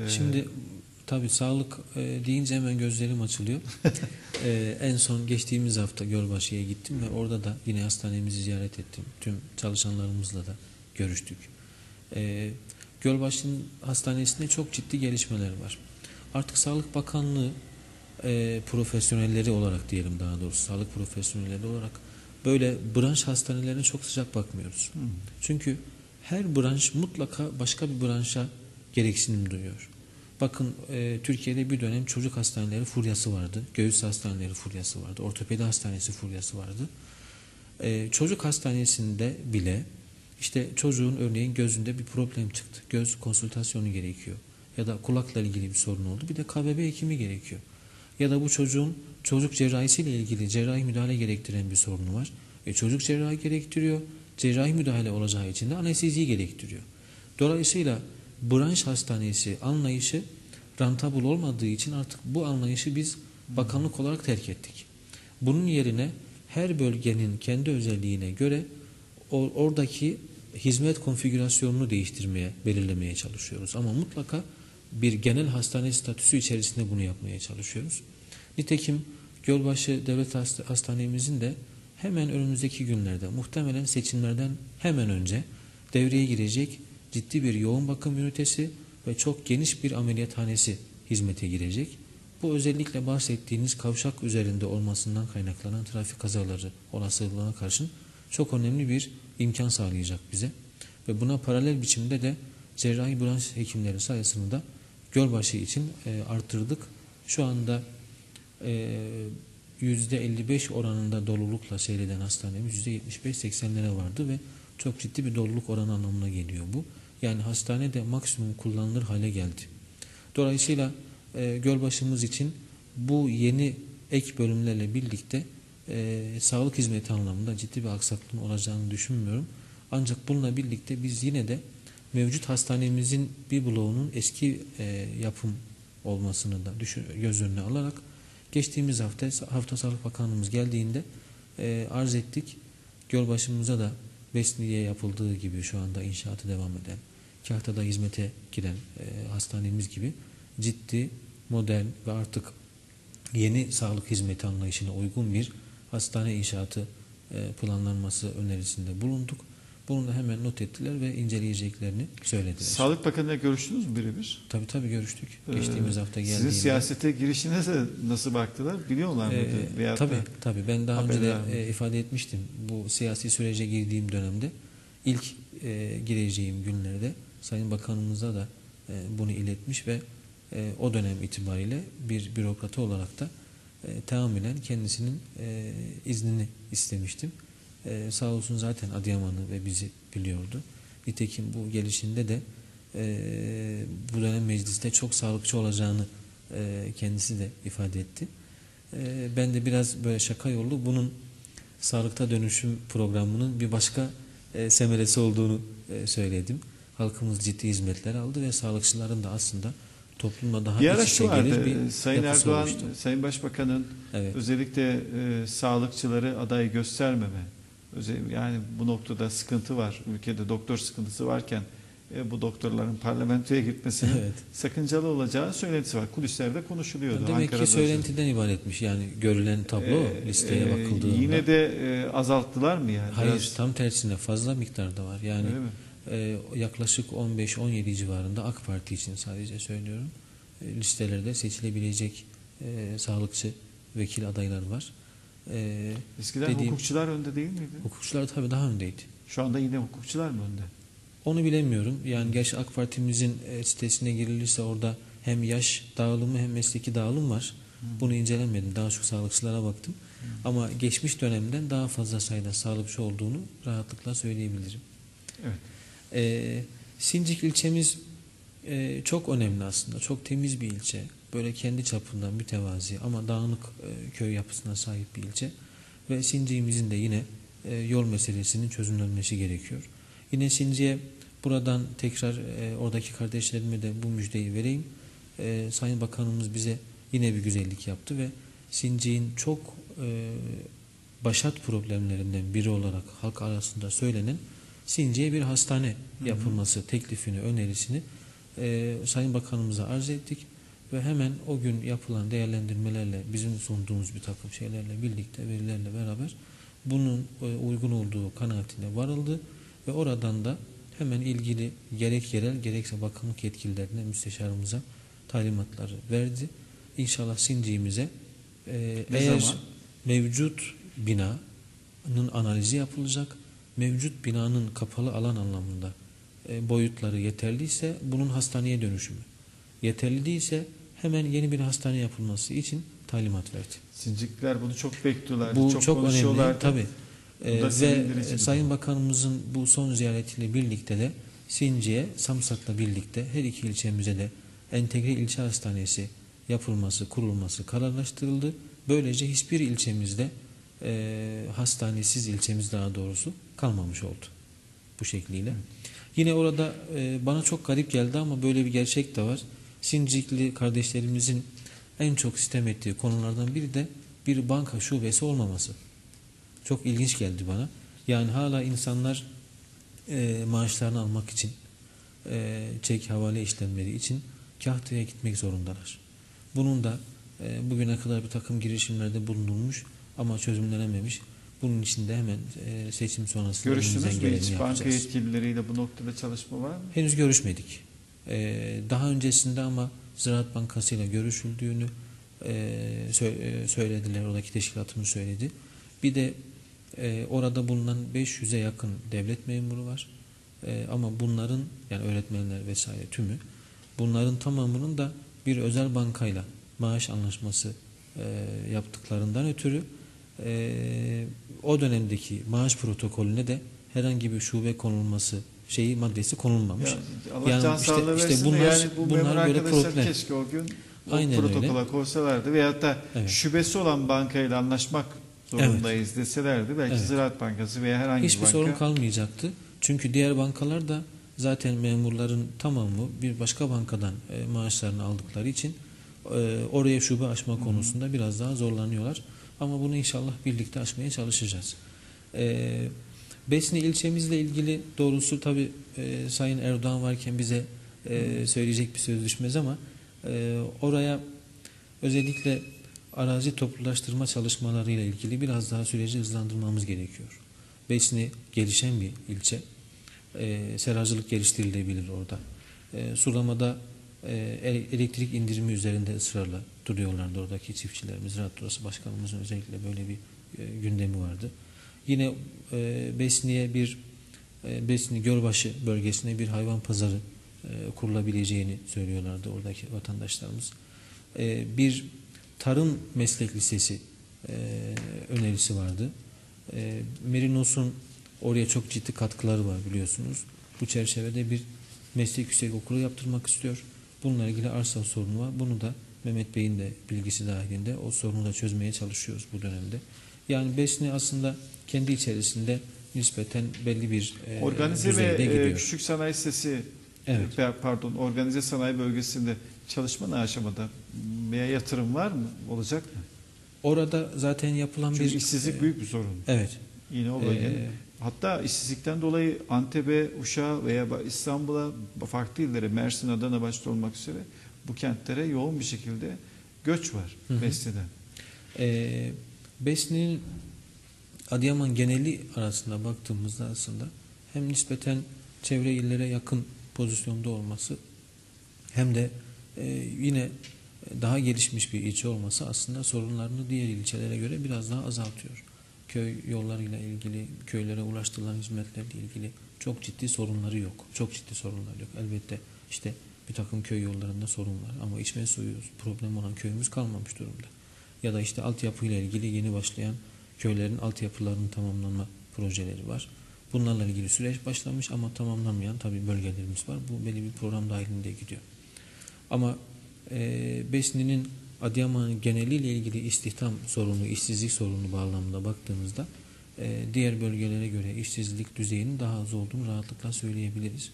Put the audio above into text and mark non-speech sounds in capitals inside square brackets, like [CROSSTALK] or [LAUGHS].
Ee, Şimdi tabii sağlık e, deyince hemen gözlerim açılıyor. [LAUGHS] E, en son geçtiğimiz hafta Gölbaşı'ya gittim ve orada da yine hastanemizi ziyaret ettim. Tüm çalışanlarımızla da görüştük. E, Gölbaşı'nın hastanesinde çok ciddi gelişmeler var. Artık Sağlık Bakanlığı e, profesyonelleri olarak diyelim daha doğrusu sağlık profesyonelleri olarak böyle branş hastanelerine çok sıcak bakmıyoruz. Hı. Çünkü her branş mutlaka başka bir branşa gereksinim duyuyor. Bakın e, Türkiye'de bir dönem çocuk hastaneleri furyası vardı. Göğüs hastaneleri furyası vardı. Ortopedi hastanesi furyası vardı. E, çocuk hastanesinde bile işte çocuğun örneğin gözünde bir problem çıktı. Göz konsültasyonu gerekiyor. Ya da kulakla ilgili bir sorun oldu. Bir de KBB hekimi gerekiyor. Ya da bu çocuğun çocuk cerrahisiyle ilgili cerrahi müdahale gerektiren bir sorunu var. E, çocuk cerrahi gerektiriyor. Cerrahi müdahale olacağı için de anesteziyi gerektiriyor. Dolayısıyla branş hastanesi anlayışı rantabul olmadığı için artık bu anlayışı biz bakanlık olarak terk ettik. Bunun yerine her bölgenin kendi özelliğine göre oradaki hizmet konfigürasyonunu değiştirmeye, belirlemeye çalışıyoruz. Ama mutlaka bir genel hastane statüsü içerisinde bunu yapmaya çalışıyoruz. Nitekim Gölbaşı Devlet Hast- Hastanemizin de hemen önümüzdeki günlerde muhtemelen seçimlerden hemen önce devreye girecek ciddi bir yoğun bakım ünitesi ve çok geniş bir ameliyathanesi hizmete girecek. Bu özellikle bahsettiğiniz kavşak üzerinde olmasından kaynaklanan trafik kazaları olasılığına karşın çok önemli bir imkan sağlayacak bize. Ve buna paralel biçimde de cerrahi branş hekimleri sayısını da Gölbaşı için e, arttırdık. Şu anda e, %55 oranında dolulukla seyreden hastanemiz %75-80'lere vardı ve çok ciddi bir doluluk oranı anlamına geliyor bu. Yani hastane de maksimum kullanılır hale geldi. Dolayısıyla e, Gölbaşımız için bu yeni ek bölümlerle birlikte e, sağlık hizmeti anlamında ciddi bir aksaklığın olacağını düşünmüyorum. Ancak bununla birlikte biz yine de mevcut hastanemizin bir bloğunun eski e, yapım olmasını da düşün, göz önüne alarak geçtiğimiz hafta hafta Sağlık Bakanlığımız geldiğinde e, arz ettik. Gölbaşımıza da Besniye yapıldığı gibi şu anda inşaatı devam eden, Kahta'da hizmete giren e, hastanemiz gibi ciddi, modern ve artık yeni sağlık hizmeti anlayışına uygun bir hastane inşaatı e, planlanması önerisinde bulunduk. Bunu da hemen not ettiler ve inceleyeceklerini söylediler. Sağlık Bakanı'yla görüştünüz mü birebir? Tabii tabii görüştük. Ee, Geçtiğimiz hafta geldiğinde. Sizin siyasete girişinize nasıl baktılar? Biliyorlar mıydı? Ee, Veyahut tabii da- tabii ben daha önce de e, ifade etmiştim. Bu siyasi sürece girdiğim dönemde ilk e, gireceğim günlerde Sayın Bakanımıza da e, bunu iletmiş ve e, o dönem itibariyle bir bürokratı olarak da e, tahammülen kendisinin iznini istemiştim. Sağ olsun zaten Adıyaman'ı ve bizi biliyordu. Nitekim bu gelişinde de bu dönem mecliste çok sağlıkçı olacağını kendisi de ifade etti. Ben de biraz böyle şaka yollu bunun sağlıkta dönüşüm programının bir başka semeresi olduğunu söyledim. Halkımız ciddi hizmetler aldı ve sağlıkçıların da aslında toplumla daha Bir iç içe vardı. gelir bir e, Sayın Erdoğan, oluştu. Sayın Başbakan'ın Evet. özellikle e, sağlıkçıları aday göstermeme. Yani bu noktada sıkıntı var. Ülkede doktor sıkıntısı varken e, bu doktorların parlamentoya gitmesinin Evet. sakıncalı olacağı söylentisi var. Kulislerde konuşuluyordu. Demek Ankara'da ki söylentiden ibaretmiş yani görülen tablo Ee, listeye e, bakıldığında. Yine de e, azalttılar mı yani? Hayır Biraz- tam tersine fazla miktarda var. Yani Öyle mi? E, yaklaşık 15-17 civarında AK Parti için sadece söylüyorum. E, listelerde seçilebilecek e, sağlıkçı vekil adaylar var. E, Eskiden dediğim- hukukçular önde değil miydi? hukukçular tabii daha öndeydi. Şu anda yine hukukçular mı önde? Onu bilemiyorum. Yani gerçi AK Parti'mizin e, sitesine girilirse orada hem yaş dağılımı hem mesleki dağılım var. Bunu incelemedim. Daha çok sağlıkçılara baktım. Ama geçmiş dönemden daha fazla sayıda sağlıkçı olduğunu rahatlıkla söyleyebilirim. Evet. Ee, Sincik ilçemiz e, çok önemli aslında. Çok temiz bir ilçe. Böyle kendi çapından mütevazi ama dağınık e, köy yapısına sahip bir ilçe. Ve Sincik'imizin de yine e, yol meselesinin çözümlenmesi gerekiyor. Yine Sincik'e buradan tekrar e, oradaki kardeşlerime de bu müjdeyi vereyim. E, Sayın Bakanımız bize yine bir güzellik yaptı ve Sincik'in çok e, başat problemlerinden biri olarak halk arasında söylenen Sincik'e bir hastane yapılması teklifini, önerisini e, Sayın Bakanımıza arz ettik ve hemen o gün yapılan değerlendirmelerle bizim sunduğumuz bir takım şeylerle birlikte verilerle beraber bunun e, uygun olduğu kanaatine varıldı ve oradan da hemen ilgili gerek yerel gerekse bakanlık yetkililerine müsteşarımıza talimatları verdi. İnşallah Sinciğimize e, eğer zaman? mevcut binanın analizi yapılacak. Mevcut binanın kapalı alan anlamında e, boyutları yeterliyse bunun hastaneye dönüşümü. Yeterli değilse hemen yeni bir hastane yapılması için talimat verdi. Sincikler bunu çok bekliyorlardı. Bu çok, çok, önemli tabii. Ee, ve e, Sayın. Bakanımızın bu son ziyaretiyle birlikte de Sinci'ye, Samsat'la birlikte her iki ilçemize de entegre ilçe hastanesi yapılması, kurulması kararlaştırıldı. Böylece hiçbir ilçemizde e, hastanesiz ilçemiz daha doğrusu kalmamış oldu bu şekliyle. Yine orada e, bana çok garip geldi ama böyle bir gerçek de var. Sincikli kardeşlerimizin en çok sitem ettiği konulardan biri de bir banka şubesi olmaması. Çok ilginç geldi bana. Yani hala insanlar e, maaşlarını almak için, e, çek havale işlemleri için Kahta'ya gitmek zorundalar. Bunun da e, bugüne kadar bir takım girişimlerde bulunulmuş ama çözümlenememiş. Bunun için de hemen e, seçim sonrasında Görüştünüz mü hiç banka yapacağız. yetkilileriyle bu noktada çalışma var mı? Henüz görüşmedik. Ee, daha öncesinde ama Ziraat Bankası ile görüşüldüğünü e, e, söylediler. Oradaki teşkilatımız söyledi. Bir de e, orada bulunan 500'e yakın devlet memuru var. E, ama bunların yani öğretmenler vesaire tümü bunların tamamının da bir özel bankayla maaş anlaşması e, yaptıklarından ötürü e, o dönemdeki maaş protokolüne de herhangi bir şube konulması şeyi maddesi konulmamış. Ya, Allah Yani işte- işte bunlar- yani bu bunlar böyle problem. keşke o gün o Aynen protokola öyle. koysalardı veyahut da Evet. şubesi olan bankayla anlaşmak zorundayız deselerdi belki Evet. Ziraat Bankası veya herhangi Hiçbir bir banka sorun kalmayacaktı. Çünkü diğer bankalar da zaten memurların tamamı bir başka bankadan e, maaşlarını aldıkları için e, oraya şube açma konusunda biraz daha zorlanıyorlar. Ama bunu inşallah birlikte aşmaya çalışacağız. E, Besni ilçemizle ilgili doğrusu tabi Sayın Erdoğan varken bize e, söyleyecek bir söz düşmez ama e, oraya özellikle arazi toplulaştırma çalışmalarıyla ilgili biraz daha süreci hızlandırmamız gerekiyor. Besni gelişen bir ilçe. E, seracılık geliştirilebilir orada. E, sulamada e, ele- elektrik indirimi üzerinde ısrarla duruyorlardı oradaki çiftçilerimiz. Ziraat Odası Başkanımızın özellikle böyle bir e, gündemi vardı. Yine e, Besni'ye bir e, Besni Gölbaşı bölgesine bir hayvan pazarı e, kurulabileceğini söylüyorlardı oradaki vatandaşlarımız. E, bir tarım meslek lisesi e, önerisi vardı. E, Merinos'un oraya çok ciddi katkıları var biliyorsunuz. Bu çerçevede bir meslek yüksek okulu yaptırmak istiyor. Bununla ilgili arsa sorunu var. Bunu da Mehmet Bey'in de bilgisi dahilinde o sorunu da çözmeye çalışıyoruz bu dönemde. Yani Besni aslında kendi içerisinde nispeten belli bir e, organize ve e, gidiyor. küçük sanayi sitesi Evet. e, pardon organize sanayi bölgesinde çalışma ne aşamada veya yatırım var mı? Olacak mı? Orada zaten yapılan Çünkü bir işsizlik e, büyük bir sorun. Evet. Yine o bölgenin. Ee, Hatta işsizlikten dolayı Antep'e, Uşak'a veya İstanbul'a farklı illere, Mersin, Adana başta olmak üzere bu kentlere yoğun bir şekilde göç var Hı hı. Besni'den. E, Besni'nin Adıyaman geneli arasında baktığımızda aslında hem nispeten çevre illere yakın pozisyonda olması hem de e, yine daha gelişmiş bir ilçe olması aslında sorunlarını diğer ilçelere göre biraz daha azaltıyor. Köy yollarıyla ilgili, köylere ulaştırılan hizmetlerle ilgili çok ciddi sorunları yok. Çok ciddi sorunlar yok. Elbette işte bir takım köy yollarında sorun var ama içme suyu problem olan köyümüz kalmamış durumda. Ya da işte altyapıyla ilgili yeni başlayan köylerin altyapılarının tamamlanma projeleri var. Bunlarla ilgili süreç başlamış ama tamamlanmayan tabii bölgelerimiz var. Bu belli bir program dahilinde gidiyor. Ama e, Besni'nin Adıyaman geneliyle ilgili istihdam sorunu, işsizlik sorunu bağlamında baktığımızda e, diğer bölgelere göre işsizlik düzeyinin daha az olduğunu rahatlıkla söyleyebiliriz.